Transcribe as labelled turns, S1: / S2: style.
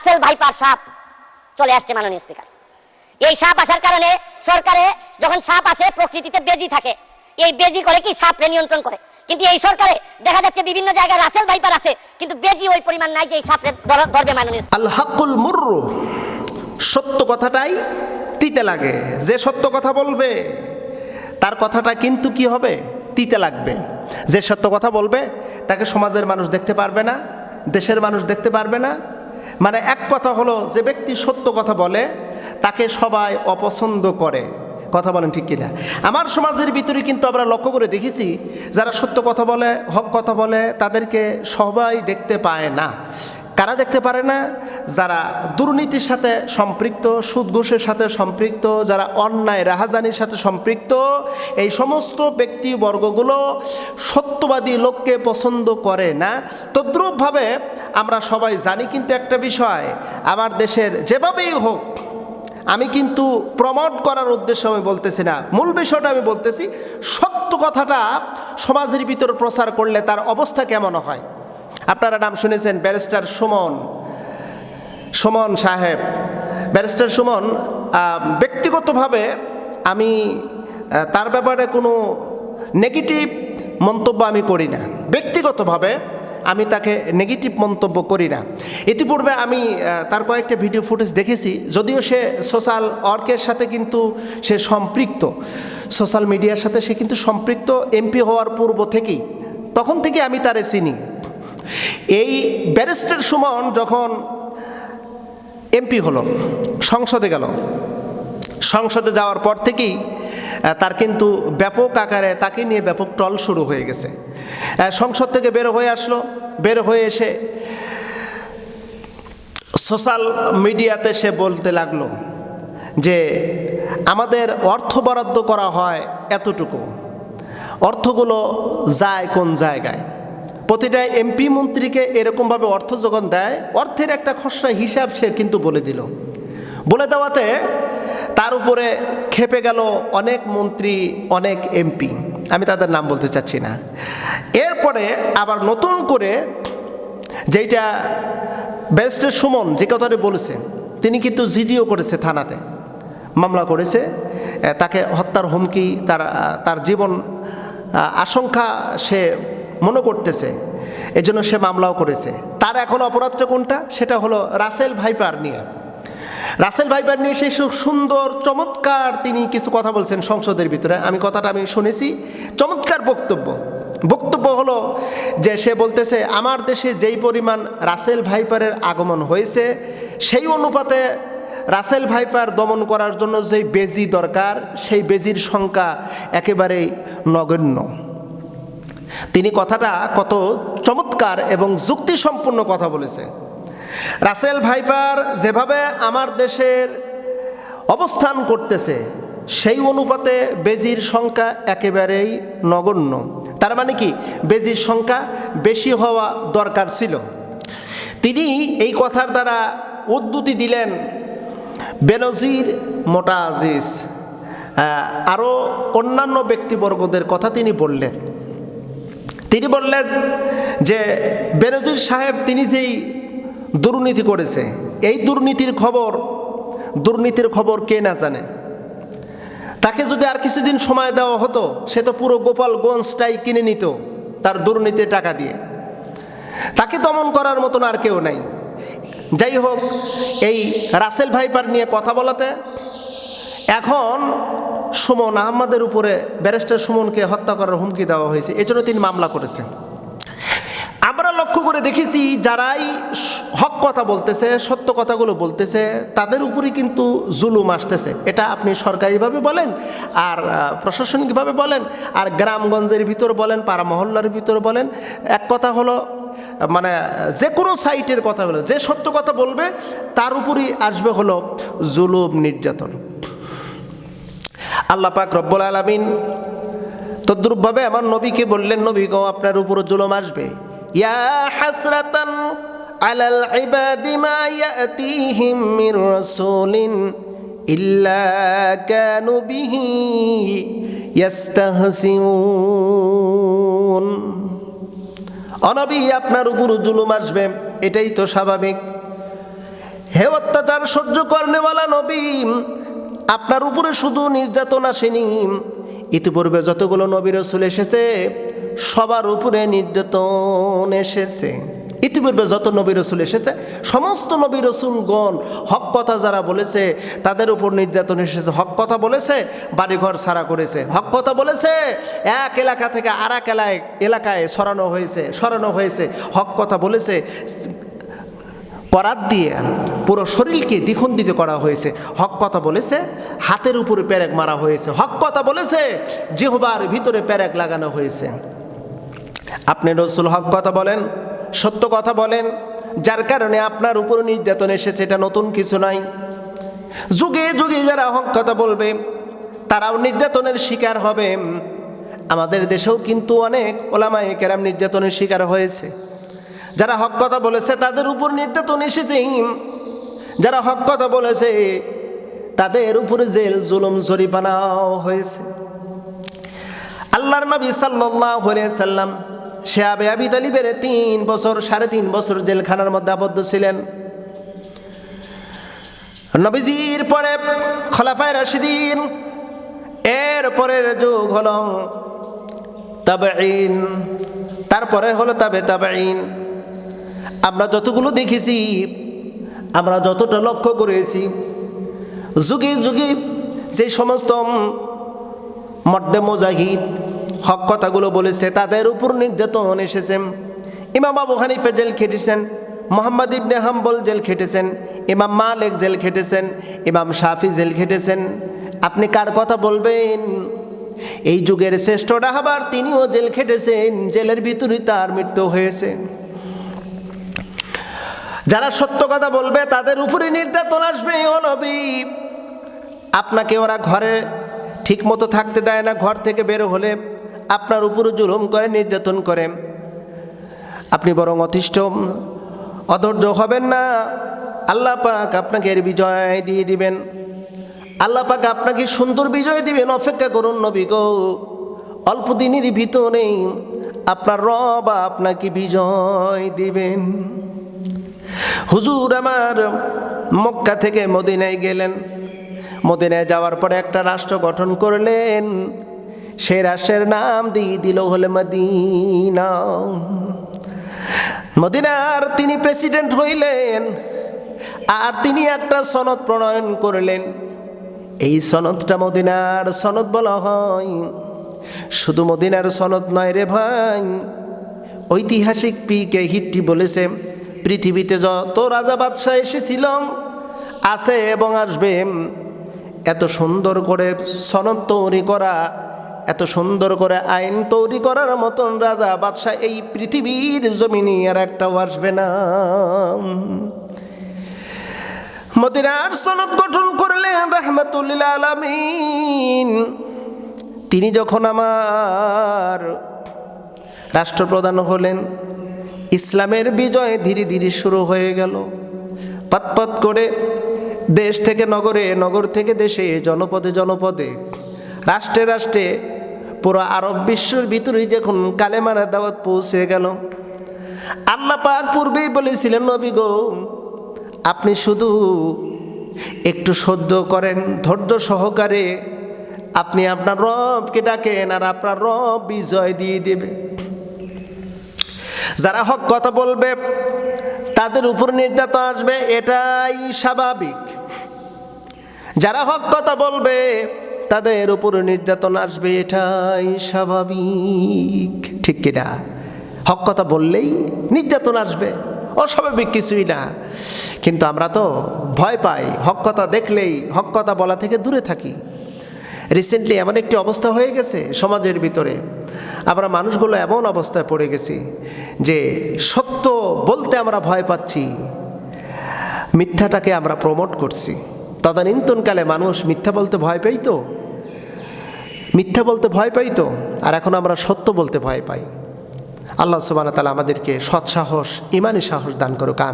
S1: Russell viper সাপ চলে আসছে মাননীয় স্পিকার। এই সাপ আসার কারণে সরকারে যখন সাপ আসে, প্রকৃতিতে বেজি থাকে। এই বেজি করে কি সাপরে নিয়ন্ত্রণ করে? কিন্তু এই সরকারে দেখা যাচ্ছে বিভিন্ন জায়গায় রাসেল ভাইপার আছে, কিন্তু বেজি ওই পরিমাণ নাই যে এই সাপরে ধর- ধরবে মাননীয়
S2: আল হাকুল মুর্রু, সত্য কথাটাই তিতে লাগে। যে সত্য কথা বলবে, তার কথাটা কিন্তু কি হবে? তিতে লাগবে। যে সত্য কথা বলবে, তাকে সমাজের মানুষ দেখতে পারবে না, দেশের মানুষ দেখতে পারবে না মানে এক কথা হলো, যে ব্যক্তি সত্য কথা বলে, তাকে সবাই অপছন্দ করে। কথা বলেন ঠিক কিনা? আমার সমাজের ভিতরে কিন্তু আমরা লক্ষ্য করে দেখেছি, যারা সত্য কথা বলে, হক কথা বলে, তাদেরকে সবাই দেখতে পায় না। কারা দেখতে পারে না? যারা দুর্নীতির সাথে সম্পৃক্ত সুদ ঘুষের সাথে সম্পৃক্ত, যারা অন্যায়, রাহাজানির সাথে সম্পৃক্ত, এই সমস্ত ব্যক্তিবর্গগুলো সত্যবাদী লোককে পছন্দ করে না। তদ্রূপভাবে আমরা সবাই জানি কিন্তু একটা বিষয়, আমার দেশের যেভাবেই হোক, আমি কিন্তু প্রমোট করার উদ্দেশ্যে আমি বলতেছি না। মূল বিষয়টা আমি বলতেছি, সত্য কথাটা সমাজের ভিতর প্রচার করলে তার অবস্থা কেমন হয়? আপনারা নাম শুনেছেন ব্যারিস্টার সুমন সুমন সাহেব। ব্যারিস্টার সুমন ব্যক্তিগতভাবে আমি তার ব্যাপারে কোনো নেগেটিভ মন্তব্য আমি করি না। ব্যক্তিগতভাবে আমি তাকে নেগেটিভ মন্তব্য করি না। ইতিপূর্বে আমি তার কয়েকটা ভিডিও ফুটেজ দেখেছি, যদিও সে সোশ্যাল ওয়ার্কের সাথে কিন্তু সে সম্পৃক্ত। সোশ্যাল মিডিয়ার সাথে সে কিন্তু সম্পৃক্ত এমপি হওয়ার পূর্ব থেকেই। তখন থেকে আমি তারে চিনি। এই ব্যারিস্টার সুমন যখন এমপি হলো, সংসদে গেল, সংসদে যাওয়ার পর থেকেই তার কিন্তু ব্যাপক আকারে তাকে নিয়ে ব্যাপক টল শুরু হয়ে গেছে। সংসদ থেকে বের হয়ে আসলো। বের হয়ে এসে সোশ্যাল মিডিয়াতে সে বলতে লাগল যে, আমাদের অর্থ বরাদ্দ করা হয় এতটুকু। অর্থগুলো যায় কোন জায়গায়? প্রতিটা এমপি মন্ত্রীকে এরকমভাবে অর্থ যখন দেয়, অর্থের একটা খসড়া হিসাব সে কিন্তু বলে দিল। বলে দেওয়াতে তার উপরে খেপে গেল অনেক মন্ত্রী, অনেক এমপি আমি তাদের নাম বলতে চাচ্ছি না। এরপরে আবার নতুন করে যেইটা ব্যারিস্টার সুমন যে কথাটি বলেছে, তিনি কিন্তু জিডিও করেছে থানাতে, মামলা করেছে তাকে হত্যার হুমকি, তার তার জীবন আশঙ্কা সে মনে করতেছে, এজন্য সে মামলাও করেছে। তার এখন অপরাধটা কোনটা? সেটা হলো রাসেল ভাইপার নিয়ে। রাসেল ভাইপার নিয়ে সেই সুন্দর, চমৎকার তিনি কিছু কথা বলছেন সংসদের ভিতরে। আমি কথাটা আমি শুনেছি। চমৎকার বক্তব্য। বক্তব্য হলো যে সে বলতেছে, আমার দেশে যেই পরিমাণ রাসেল ভাইপারের আগমন হয়েছে, সেই অনুপাতে রাসেল ভাইপার দমন করার জন্য যেই বেজি দরকার, সেই বেজির সংখ্যা একেবারেই নগণ্য। তিনি কথাটা কত চমৎকার এবং যুক্তিসম্পন্ন কথা বলেছে। রাসেল ভাইপার যেভাবে আমার দেশের অবস্থান করতেছে, সেই অনুপাতে বেজির সংখ্যা একেবারেই নগণ্য। তার মানে কি? বেজির সংখ্যা বেশি হওয়া দরকার ছিল। তিনি এই কথার দ্বারা উদ্যুতি দিলেন বেনজির মোটা আজিজ আরও অন্যান্য ব্যক্তিবর্গদের কথা তিনি বললেন। তিনি বললেন যে, বেনজির সাহেব তিনি যেই দুর্নীতি করেছে। এই দুর্নীতির খবর দুর্নীতির খবর কে না জানে? তাকে যদি আর কিছুদিন সময় দেওয়া হতো, সে তো পুরো গোপালগঞ্জটাই কিনে নিত তার দুর্নীতির টাকা দিয়ে। তাকে দমন করার মতন আর কেউ নাই। যাই হোক, এই রাসেল ভাইপার নিয়ে কথা বলাতে, এখন সুমন আহমদের উপরে ব্যারিস্টার সুমনকে হত্যা করার হুমকি দেওয়া হয়েছে। এজন্য তিনি মামলা করেছেন। করে দেখেছি, যারাই হক কথা বলতেছে, সত্য কথাগুলো বলতেছে, তাদের উপরই কিন্তু জুলুম আসতেছে। এটা আপনি সরকারিভাবে বলেন, আর প্রশাসনিকভাবে বলেন, আর গ্রামগঞ্জের ভিতর বলেন, পাড়া মহল্লার ভিতর বলেন, এক কথা হলো মানে যে কোনো সাইটের কথা হলো, যে সত্য কথা বলবে, তার উপরই আসবে হলো জুলুম নির্যাতন। আল্লাহ পাক রব্বুল আলমিন তদ্রুপভাবে আমার নবীকে বললেন, নবী আপনার উপর জুলুম আসবে। ইয়া হাসরাতান আলাল ইবাদি মা ইয়াতিহিম মির রাসূলিন ইল্লা কানু বিহি ইয়াস্তাহসিউন। অনবী, আপনার উপর জুলুম আসবে, এটাই তো স্বাভাবিক। হে অত্যাচার সহ্য করেনেওয়ালা নবী, আপনার উপরে শুধু নির্যাতন আসেনি। ইতিপূর্বে যতগুলো নবী রসুল এসেছে সবার উপরে নির্যাতন এসেছে। ইতিপূর্বে যত নবী রসুল এসেছে, সমস্ত নবী রসুলগণ হক কথা যারা বলেছে, তাদের উপর নির্যাতন এসেছে। হক কথা বলেছে, বাড়িঘর সারা করেছে। হক কথা বলেছে, এক এলাকা থেকে আর এক এলাকায় সরানো হয়েছে সরানো হয়েছে। হক কথা বলেছে করাত দিয়ে পুরো শরীরকে দ্বিখণ্ডিত করা হয়েছে। হক কথা বলেছে, হাতের উপরে প্যারেক মারা হয়েছে। হক কথা বলেছে, জিহবার ভিতরে প্যারেক লাগানো হয়েছে। আপনি রসুল হক কথা বলেন, সত্য কথা বলেন, যার কারণে আপনার উপর নির্যাতন এসেছে, এটা নতুন কিছু নাই। যুগে যুগে যারা হক কথা বলবে, তারাও নির্যাতনের শিকার হবে। আমাদের দেশেও কিন্তু অনেক ওলামায়ে কেরাম নির্যাতনের শিকার হয়েছে। যারা হক কথা বলেছে, তাদের উপর নির্যাতন এসেছে। যারা হক কথা বলেছে, তাদের উপরে জেল, জুলুম জরিপানাও হয়েছে। আল্লাহর নবী আলাইহি সাল্লাম সে আবে আবি তালিবের তিন বছর, সাড়ে তিন বছর জেলখানার মধ্যে আবদ্ধ ছিলেন। নবীজির পরে খলাফায় রাশিদিন, এর পরের যুগ হল তাবেইন তারপরে হলো তাবে তাবেইন আমরা যতগুলো দেখেছি, আমরা যতটা লক্ষ্য করেছি, যুগে যুগে যে সমস্ত মর্দে মোজাহিদ হক কথাগুলো বলেছে, তাদের উপর নির্যাতন এসেছে। ইমাম আবু হানিফা জেল খেটেছেন, মোহাম্মদ ইবনে হাম্বল জেল খেটেছেন, ইমাম মালেক জেল খেটেছেন, ইমাম শাফি জেল খেটেছেন। আপনি কার কথা বলবেন? এই যুগের শ্রেষ্ঠ রাহাবার তিনিও জেল খেটেছেন, জেলের ভিতরে তার মৃত্যু হয়েছে। যারা সত্য কথা বলবে, তাদের উপরে নির্যাতন আসবে, ও নবী। আপনাকে ওরা ঘরে ঠিক মতো থাকতে দেয় না, ঘর থেকে বের হলে আপনার উপরে জুলুম করে, নির্যাতন করে। আপনি বরং অতিষ্ঠ, অধৈর্য হবেন না। আল্লাহ পাক আপনাকে এর বিজয় দিয়ে দিবেন। আল্লাহ পাক আপনাকে সুন্দর বিজয় দিবেন। অপেক্ষা করুন নবী গো। অল্প দিনের ভিতরে আপনার রব আপনাকে বিজয় দিবেন। হুজুর আমার মক্কা থেকে মদিনায় গেলেন। মদিনায় যাওয়ার পরে একটা রাষ্ট্র গঠন করলেন। সেই রাষ্ট্রের নাম দিয়ে দিল হলে মদিনা। মদিনার তিনি প্রেসিডেন্ট হইলেন, আর তিনি একটা সনদ প্রণয়ন করলেন। এই সনদটা মদিনার সনদ বলা হয়। শুধু মদিনার সনদ নয় রে ভাই, ঐতিহাসিক পি কে হিট্টি বলেছে, পৃথিবীতে যত রাজা বাদশাহ এসেছিল আছে এবং আসবে। এত সুন্দর করে সনদ তৈরি করা এত সুন্দর করে আইন তৈরি করার মতন রাজা বাদশাহ এই পৃথিবীর জমিনে আর একটাও আসবে না। মদিনার সনদ গঠন করলেন রহমতুল্লিল আলমিন। তিনি যখন আমার রাষ্ট্রপ্রধান হলেন, ইসলামের বিজয় ধীরে ধীরে শুরু হয়ে গেল। পাতপাত করে দেশ থেকে নগরে, নগর থেকে দেশে, জনপদে জনপদে, রাষ্ট্রে রাষ্ট্রে পুরো আরব বিশ্বের ভিতরে যখন কালেমার দাওয়াত পৌঁছে গেল, আল্লাহ পাক পূর্বেই বলেছিলেন, নবী গো, আপনি শুধু একটু সহ্য করেন, ধৈর্য সহকারে আপনি আপনার রবকে ডাকেন আর আপনার রব বিজয় দিয়ে দেবে। যারা হক কথা বলবে, তাদের উপর নির্যাতন আসবে, এটাই স্বাভাবিক। যারা হক কথা বলবে তাদের উপর নির্যাতন আসবে, এটাই স্বাভাবিক। ঠিক কিনা? হক কথা বললেই নির্যাতন আসবে, অস্বাভাবিক কিছুই না। কিন্তু আমরা তো ভয় পাই, হক কথা দেখলেই, হক কথা বলা থেকে দূরে থাকি। রিসেন্টলি এমন একটি অবস্থা হয়ে গেছে সমাজের ভিতরে। আমরা মানুষগুলো এমন অবস্থায় পড়ে গেছি যে সত্য বলতে আমরা ভয় পাচ্ছি, মিথ্যাটাকে আমরা প্রমোট করছি। তদানীন্তনকালে মানুষ মিথ্যা বলতে ভয় পেই তো মিথ্যা বলতে ভয় পাই তো, আর এখন আমরা সত্য বলতে ভয় পাই আল্লাহ সুবান তালা আমাদেরকে সৎসাহস ইমানি সাহস দান করুক।